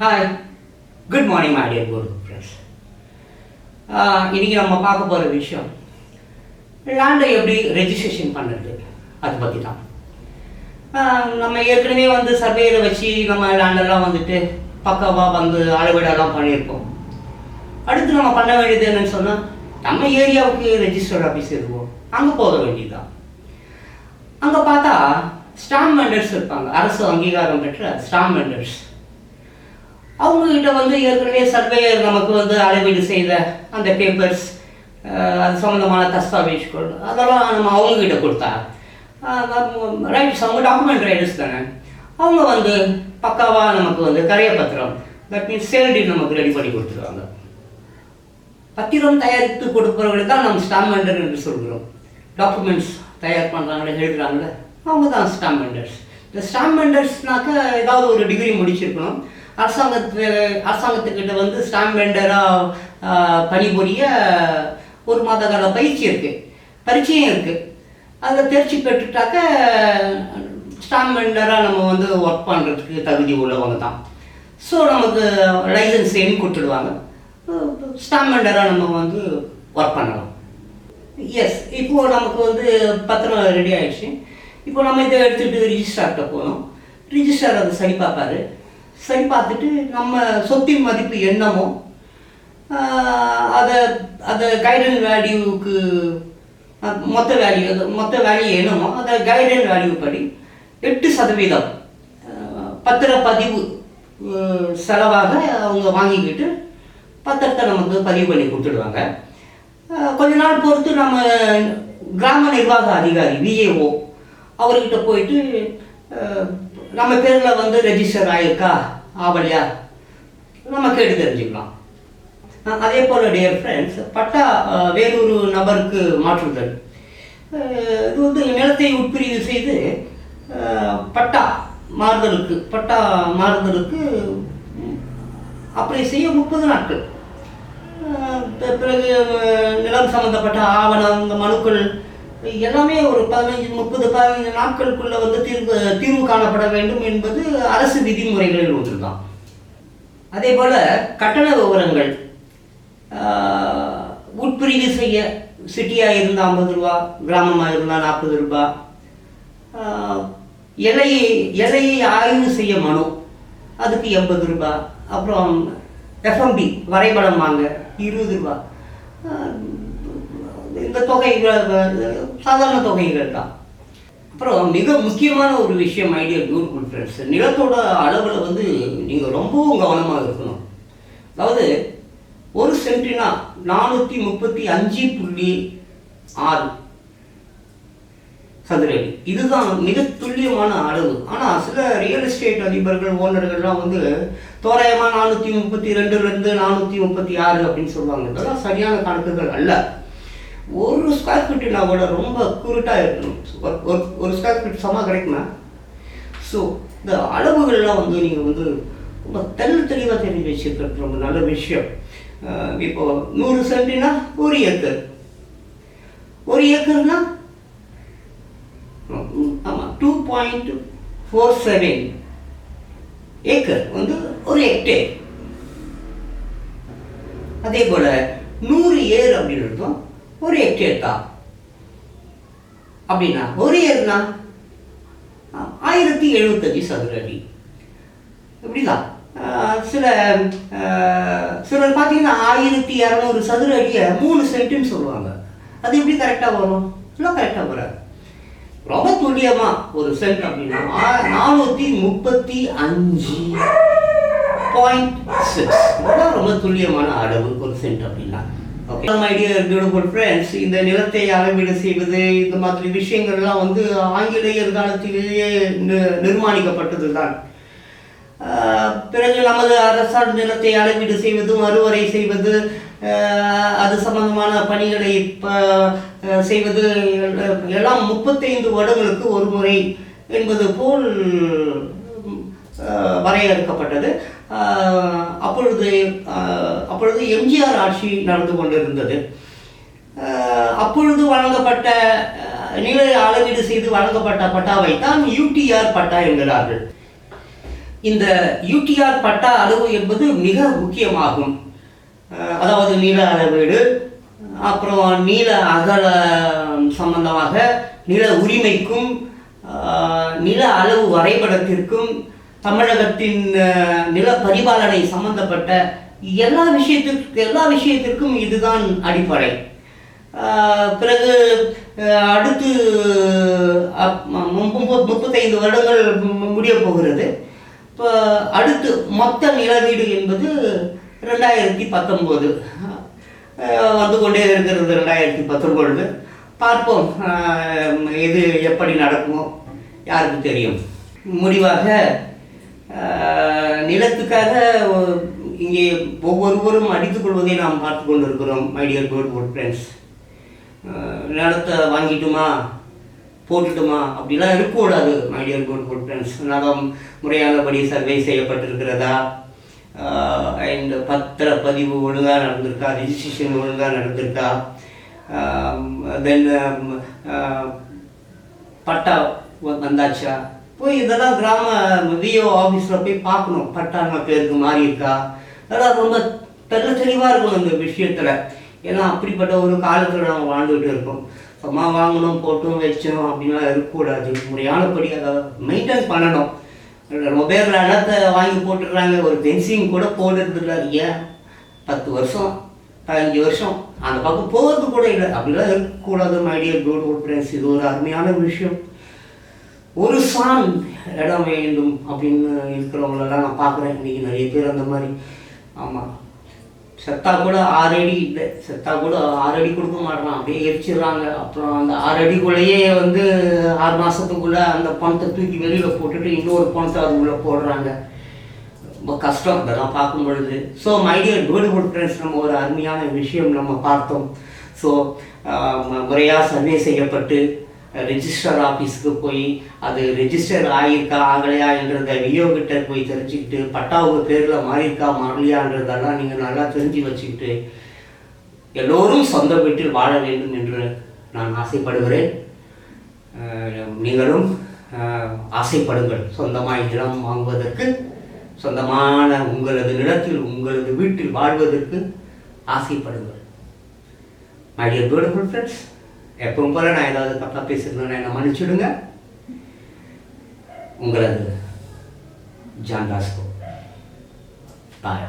Hi good morning my dear guru friends இன்றைக்கி நம்ம பார்க்க போகிற விஷயம் லேண்டை எப்படி ரெஜிஸ்ட்ரேஷன் பண்ணுறது அதை பற்றி தான் நம்ம ஏற்கனவே வந்து சர்வேயில் வச்சு நம்ம லேண்டெல்லாம் வந்துட்டு பக்காவாக வந்து அளவீடெல்லாம் பண்ணியிருப்போம் அடுத்து நம்ம பண்ண வேண்டியது என்னன்னு சொன்னால் நம்ம ஏரியாவுக்கு ரெஜிஸ்டர் ஆஃபீஸ் இருக்கும் அங்கே போக வேண்டியதுதான். அங்கே பார்த்தா ஸ்டாம்ப் வெண்டர்ஸ் இருப்பாங்க. அரசு அங்கீகாரம் பெற்ற ஸ்டாம்ப் வெண்டர்ஸ் அவங்கக்கிட்ட வந்து ஏற்கனவே சர்வேயர் நமக்கு வந்து அளவீடு செய்த அந்த பேப்பர்ஸ் அது சம்மந்தமான தஸ்தாவேஜ்கள் அதெல்லாம் நம்ம அவங்கக்கிட்ட கொடுத்தா ரைட்ஸ் அவங்க டாக்குமெண்ட் ரைடர்ஸ் தானே. அவங்க வந்து பக்காவாக நமக்கு வந்து கரைய பத்திரம் தட் மீன்ஸ் சேல்டி நமக்கு ரெடி பண்ணி கொடுத்துருவாங்க. பத்திரம் தயாரித்து கொடுப்பவர்களுக்கு தான் நம்ம ஸ்டாம்ப் வெண்டர் என்று சொல்கிறோம். டாக்குமெண்ட்ஸ் தயார் பண்ணுறாங்களே எழுதுறாங்களே அவங்க தான் ஸ்டாம்ப் வெண்டர்ஸ் இந்த ஸ்டாம்ப் வெண்டர்ஸ்னாக்க ஏதாவது ஒரு டிகிரி முடிச்சிருக்கணும். அரசாங்கத்து அரசாங்கத்துக்கிட்ட வந்து ஸ்டாம்ப் வெண்டராக பணிபுரிய ஒரு மாத கால பயிற்சி இருக்குது பரீட்சையும் இருக்குது அதில் தேர்ச்சி பெற்றுட்டாக்க ஸ்டாம்ப் வெண்டராக நம்ம வந்து ஒர்க் பண்ணுறதுக்கு தகுதி உள்ளவங்க தான். ஸோ நமக்கு லைசன்ஸ் எண்ணி கொடுத்துடுவாங்க. ஸ்டாம்ப் வெண்டராக நம்ம வந்து ஒர்க் பண்ணலாம். எஸ் இப்போது நமக்கு வந்து பத்திரம் ரெடி ஆகிடுச்சு இப்போ நம்ம இதை எடுத்துகிட்டு ரிஜிஸ்டார்கிட்ட போகணும் ரிஜிஸ்டார் அதை சரி பார்ப்பாரு. சரி பார்த்துட்டு நம்ம சொத்தின் மதிப்பு என்னமோ அதை அதை கைடன் வேல்யூவுக்கு மொத்த வேல்யூ மொத்த வேல்யூ என்னமோ அதை கைடன் வேல்யூ படி எட்டு சதவீதம் பத்திரப்பதிவு செலவாக அவங்க வாங்கிக்கிட்டு பத்திரத்தை நமக்கு பதிவு பண்ணி கொடுத்துடுவாங்க கொஞ்ச நாள் பொறுத்து நம்ம கிராம நிர்வாக அதிகாரி விஏஓ அவர்கிட்ட போயிட்டு நம்ம பேரில் வந்து ரெஜிஸ்டர் ஆகிருக்கா ஆவலையா? நம்ம கேட்டு தெரிஞ்சுக்கலாம். அதே போல் டியர் ஃப்ரெண்ட்ஸ் பட்டா வேறொரு நபருக்கு மாற்றுதல். இது வந்து நிலத்தை உட்பிரிவு செய்து பட்டா மாறுதலுக்கு பட்டா மாறுதலுக்கு அப்படி அப்ளை செய்ய முப்பது நாட்கள். பிறகு நிலம் சம்மந்தப்பட்ட ஆவணம் இந்த மனுக்கள் எல்லாமே ஒரு பதினைஞ்சு முப்பது பதினைஞ்சு நாட்களுக்குள்ள வந்து தீர்வு தீர்வு காணப்பட வேண்டும் என்பது அரசு விதிமுறைகளில் ஒன்று தான் அதே போல கட்டண விவரங்கள் உட்பிரிவு செய்ய சிட்டியாக இருந்தால் ஐம்பது ரூபா கிராமமாக இருந்தால் நாற்பது ரூபா ஆஹ், எல்லையை எல்லையை ஆய்வு செய்ய மனு அதுக்கு எண்பது ரூபா அப்புறம் எஃப்எம்பி வரைபடம் வாங்க இருபது ரூபா. இந்த தொகைகள் சாதாரண தொகைகள் தான் அப்புறம் மிக முக்கியமான ஒரு விஷயம் ஐடியா பியூட்டிஃபுல் ஃப்ரெண்ட்ஸ் நிலத்தோட அளவில் வந்து நீங்கள் ரொம்பவும் கவனமாக இருக்கணும். அதாவது ஒரு சென்டினா நானூற்றி முப்பத்தி அஞ்சு புள்ளி ஆறு சதுரடி. இதுதான் மிக துல்லியமான அளவு. ஆனால் சில ரியல் எஸ்டேட் அதிபர்கள் ஓனர்கள்லாம் வந்து தோராயமாக நானூற்றி முப்பத்தி ரெண்டுலேருந்து நானூற்றி முப்பத்தி ஆறு அப்படின்னு சொல்லுவாங்க. இதெல்லாம் சரியான கணக்குகள் அல்ல. ஒரு ஸ்கொயர் ஃபீட்டுனா கூட ரொம்ப குருட்டாக இருக்கணும். ஒரு- ஒரு ஸ்கொயர் ஃபீட் சமமாக கிடைக்குமா? ஸோ இந்த அளவுகள்லாம் வந்து நீங்கள் வந்து ரொம்ப தெள்ள தெளிவாக தெரிஞ்சு வச்சுருக்கிறது ரொம்ப நல்ல விஷயம். இப்போ நூறு சென்டினா ஒரு ஏக்கர். ஒரு ஏக்கர்னா ஆமாம் two point four seven acre வந்து ஒரு ஹெக்டேர் அதே போல் நூறு ஏர் அப்படின்னு இருக்கும் ஒரு ஹெக்டேர் தான் அப்படின்னா ஒரு ஏர்னா ஆயிரத்தி எழுபத்தஞ்சு சதுர அடி இப்படிதான் ஆஹ் சில ஆஹ் சிலர் பார்த்தீங்கன்னா ஆயிரத்தி இரநூறு சதுர அடியை மூணு சென்ட்டுன்னு சொல்லுவாங்க. அது எப்படி கரெக்டாக வரும்? இல்லை கரெக்டாக வராது. ரொம்ப துல்லியமாக ஒரு சென்ட் அப்படின்னா நானூற்றி முப்பத்தி அஞ்சு பாயிண்ட் சிக்ஸ் ரொம்ப துல்லியமான அளவு ஒரு சென்ட் அப்படின்னா. Okay my dear beautiful friends இந்த நிலத்தை அளவீடு செய்வது இந்த மாதிரி விஷயங்கள்லாம் வந்து ஆங்கிலேயர் காலத்திலேயே நி- நிர்மாணிக்கப்பட்டது தான் பிறகு நமது அரசாங்க நிலத்தை அளவீடு செய்வது மறுவரை செய்வது அது சம்பந்தமான பணிகளை செய்வது எல்லாம் முப்பத்தைந்து வருடங்களுக்கு ஒரு முறை என்பது போல் வரையறுக்கப்பட்டது. அப்பொழுது அப்பொழுது எம்ஜிஆர் ஆட்சி நடந்து கொண்டிருந்தது. அப்பொழுது வழங்கப்பட்ட நில அளவீடு செய்து வழங்கப்பட்ட பட்டாவை தான் யூடிஆர் பட்டா என்கிறார்கள். இந்த யூடிஆர் பட்டா அளவு என்பது மிக முக்கியமாகும். அதாவது நீள அளவீடு அப்புறம் நீள அகல சம்பந்தமாக நில உரிமைக்கும் நில அளவு வரைபடத்திற்கும் தமிழகத்தின் நில பரிபாலனை சம்பந்தப்பட்ட எல்லா விஷயத்திற்கு எல்லா விஷயத்திற்கும் இதுதான் அடிப்படை. பிறகு அடுத்து முப்பத்தைந்து வருடங்கள் முடிய முடியப் போகிறது. இப்போ அடுத்து மொத்த நிலவீடு என்பது ரெண்டாயிரத்தி பத்தொம்போது. வந்து கொண்டே இருக்கிறது ரெண்டாயிரத்தி பத்தொன்பது பார்ப்போம் இது எப்படி நடக்குமோ யாருக்கு தெரியும். முடிவாக நிலத்துக்காக இங்கே ஒவ்வொருவரும் அடித்துக் கொள்வதை நாம் பார்த்து கொண்டிருக்கிறோம் மை டியர் குட் ஃப்ரெண்ட்ஸ் நிலத்தை வாங்கிட்டுமா? போட்டுட்டுமா? அப்படிலாம் இருக்கக்கூடாது மைடியர் குட் குட் ஃப்ரெண்ட்ஸ் நிலம் முறையானபடி சர்வே செய்யப்பட்டிருக்கிறதா? அண்ட் பத்திர பதிவு ஒழுங்காக நடந்திருக்கா? ரிஜிஸ்ட்ரேஷன் ஒழுங்காக நடந்திருக்கா? தென் பட்டா வந்தாச்சா? போய் இதெல்லாம் கிராம விஓ ஆஃபீஸில் போய் பார்க்கணும். பட்டாங்க பேருக்கு மாறி இருக்கா? அதெல்லாம் ரொம்ப தெல்ல தெளிவாக இருக்கணும் இந்த விஷயத்தில். ஏன்னா அப்படிப்பட்ட ஒரு காலத்தில் நம்ம வாழ்ந்துகிட்டு இருக்கோம். சும்மா வாங்கணும் போட்டும் வச்சோம் அப்படின்லாம் இருக்கக்கூடாது. முறையானபடி அதை மெயின்டைன் பண்ணணும். ரொம்ப பேர் நிலத்தை வாங்கி போட்டுடுறாங்க ஒரு பென்சிங் கூட போடுறது இல்லை. ஏன்? பத்து வருஷம் பதினஞ்சு வருஷம். அந்த பக்கம் போகிறது கூட இல்லை. அப்படிலாம் இருக்கக்கூடாது மைடியர் பியூட்டிஃபுல் ஃப்ரெண்ட்ஸ் இது ஒரு அருமையான விஷயம். ஒரு சான் இடம் வேண்டும் அப்படின்னு இருக்கிறவங்களெல்லாம் நான் பார்க்குறேன். இன்னைக்கு நிறைய பேர் அந்த மாதிரி. ஆமாம் செத்தா கூட ஆறு அடி இல்லை. செத்தா கூட ஆறு அடி கொடுக்க மாட்றான் அப்படியே எரிச்சிடுறாங்க. அப்புறம் அந்த ஆறு அடிக்குள்ளேயே வந்து ஆறு மாதத்துக்குள்ளே அந்த பணத்தை தூக்கி வெளியில் போட்டுட்டு இன்னொரு பணத்தை அதுக்குள்ளே போடுறாங்க. ரொம்ப கஷ்டம். இதெல்லாம் பார்க்கும் பொழுது. ஸோ மைடியர் பியூட்டிஃபுல் ஃப்ரெண்ட்ஸ் நம்ம ஒரு அருமையான விஷயம் நம்ம பார்த்தோம். ஸோ முறையாக சர்வே செய்யப்பட்டு ரெஜிஸ்டர் ஆஃபீஸுக்கு போய் அது ரெஜிஸ்டர் ஆகியிருக்கா ஆகலையா என்றதை விஓ கிட்ட போய் தெரிஞ்சுக்கிட்டு பட்டாவுக்கு பேரில் மாறியிருக்கா மாறலையான்றதெல்லாம் நீங்கள் நல்லா தெரிஞ்சு வச்சுக்கிட்டு எல்லோரும் சொந்த வீட்டில் வாழ வேண்டும் என்று நான் ஆசைப்படுகிறேன். நீங்களும் ஆசைப்படுங்கள். சொந்தமாக இடம் வாங்குவதற்கு சொந்தமான உங்களது நிலத்தில் உங்களது வீட்டில் வாழ்வதற்கு ஆசைப்படுங்கள். மை டியர் பியூட்டிஃபுல் ஃப்ரெண்ட்ஸ் எப்பவும் போல நான் ஏதாவது தப்பாக பேசியிருந்தேன்னா என்னை மன்னிச்சுடுங்க. உங்களது ஜான் டாஸ்கோ பாய்